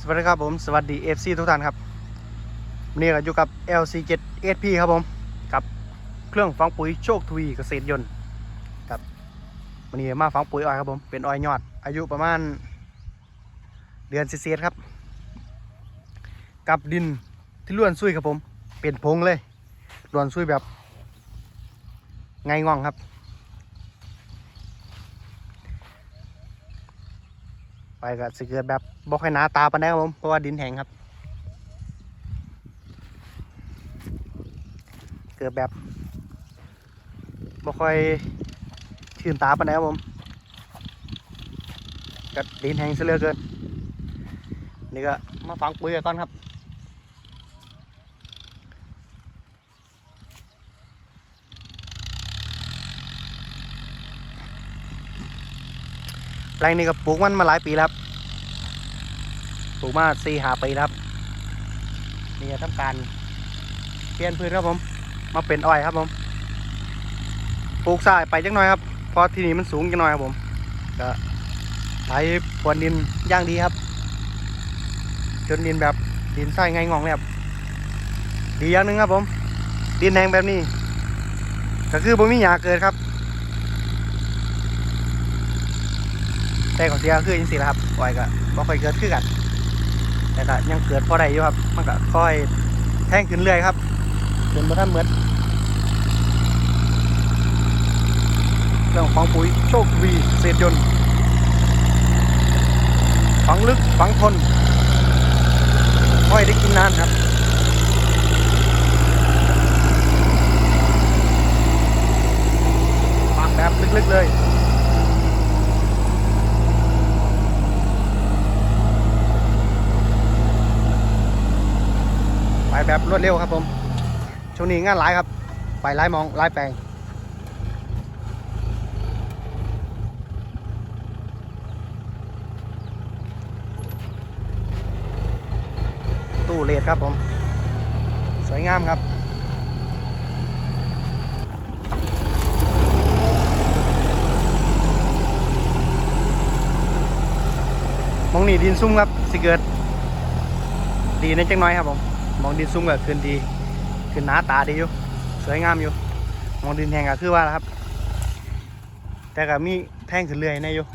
สวัสดีครับผมสวัสดี FC ทุกท่านครับวันนี้เราอยู่กับ LC7 SP ครับผมกับเครื่องฝังปุ๋ยโชคทวีเกษตรยนต์ครับวันนี้มาฝังปุ๋ยอ้อยครับผมเป็นอ้อยยอด อายุประมาณเดือนเศษครับ กับดินที่ล้วนซุยครับผม เป็นพงเลยล้วนซุยแบบไงง่องครับ ไปก็สิเกิดแบบบ่ค่อยหนาตาปานใดครับผมเพราะว่าดินแห้งครับ เกิดแบบบ่ค่อยชื่นตาปานใดครับผมก็ดินแห้งซะเหลือเกินนี่ก็มาฟังปุ๋ยกันก่อนครับ แปลงนี้ก็ปลูกมันมาหลายปีแล้วปลูกมาสี่หาปีแล้วนี่ก็ทำการเปลี่ยนพื้นครับผม มาเป็นอ้อยครับผมปลูกสายไปจังหน่อยครับเพราะที่นี่มันสูงจังหน่อยครับผมก็ใช้พรวนดินย่างดีครับ จนดินแบบดินใส่ไงงองเลยครับดีอย่างหนึงครับผม ดินแห้งแบบนี้ ก็คือบ่มีหยาเกิดครับ แต่ของเสียคือยังสิละครับปล่อยก็บ่ค่อยเกิดขึ้นกัน แต่ก็ยังเกิดพอได้อยู่ครับ มันก็ค่อยแท่งขึ้นเรื่อยครับจนบ่ทันเหมือนเรื่องของปุ๋ยโชควีเศษยนต์ฝังลึกฝังทนค่อยได้กินนานครับฝังแบบลึกๆเลย แบบรวดเร็วครับผม ช่วงนี้งานหลายครับ ไปหลายมองหลายแปลงตู้เลดครับผม สวยงามครับมองนี่ดินซุ่มครับสิเกิด ดีในจังน้อยครับผม มองดินซุ่มก็ขึ้นดีขึ้นหน้าตาดีอยู่สวยงามอยู่มองดินแห้งก็คือว่าล่ะครับ แต่ก็มีแท่งขึ้นเรื่อยในอยู่